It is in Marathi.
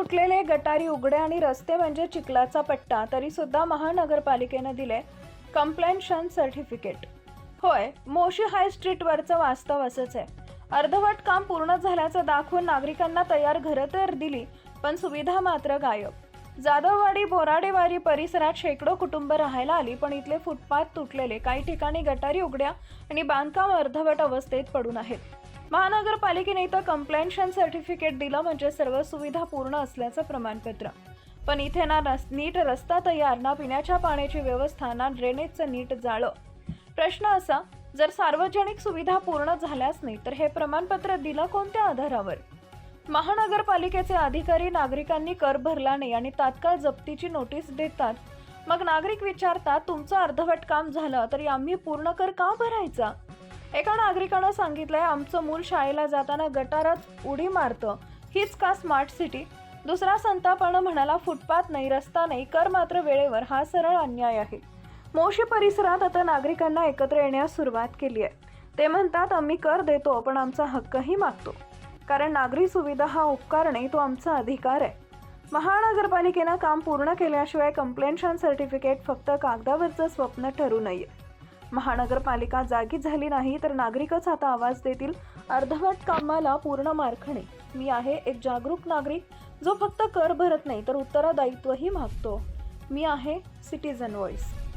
तुटलेले गटारी उघडे आणि रस्ते म्हणजे चिखलाचा पट्टा तरी सुद्धा महानगरपालिकेनं दिले कंप्लेंशन सर्टिफिकेट होय मोशी हाय स्ट्रीटवरचं वास्तव असंच आहे. अर्धवट काम पूर्ण झाल्याचं दाखवून नागरिकांना तयार घरं तर दिली पण सुविधा मात्र गायब. जाधववाडी बोराडेवाडी परिसरात शेकडो कुटुंब राहायला आली पण इथले फुटपाथ तुटलेले. काही ठिकाणी गटारी उघड्या आणि बांधकाम अर्धवट अवस्थेत पडून आहेत. महानगरपालिकेने इथं कंप्लेंशन सर्टिफिकेट दिलं म्हणजे सर्व सुविधा पूर्ण असल्याचं प्रमाणपत्र. पण इथे ना रस नीट रस्ता तयार ना पिण्याच्या पाण्याची व्यवस्था ना ड्रेनेजचं नीट जाळं. प्रश्न असा जर सार्वजनिक सुविधा पूर्ण झाल्याच नाही तर हे प्रमाणपत्र दिलं कोणत्या आधारावर? महानगरपालिकेचे अधिकारी नागरिकांनी कर भरला नाही आणि तात्काळ जप्तीची नोटीस देतात. मग नागरिक विचारतात तुमचं अर्धवट काम झालं तरी आम्ही पूर्ण कर का भरायचा? एका नागरिकानं सांगितलंय आमचं मूल शाळेला जाताना गटारात उडी मारतं. हीच का स्मार्ट सिटी? दुसरा संतापानं म्हणाला फुटपाथ नाही रस्ता नाही कर मात्र वेळेवर. हा सरळ अन्याय आहे. मोशी परिसरात आता नागरिकांना एकत्र येण्यास सुरुवात केली आहे. ते म्हणतात आम्ही कर देतो पण आमचा हक्कही मागतो. कारण नागरी सुविधा हा उपकार नाही तो आमचा अधिकार आहे. महानगरपालिकेनं काम पूर्ण केल्याशिवाय कंप्लेंशन सर्टिफिकेट फक्त कागदावरचं स्वप्न ठरू नये. महानगरपालिका जागी झाली नाही तर नागरिकच आता आवाज देतील. अर्धवट कामाला पूर्ण मारखणे. मी आहे एक जागरूक नागरिक जो फक्त कर भरत नाही तर उत्तरदायित्वही मागतो. मी आहे सिटीजन व्हॉइस.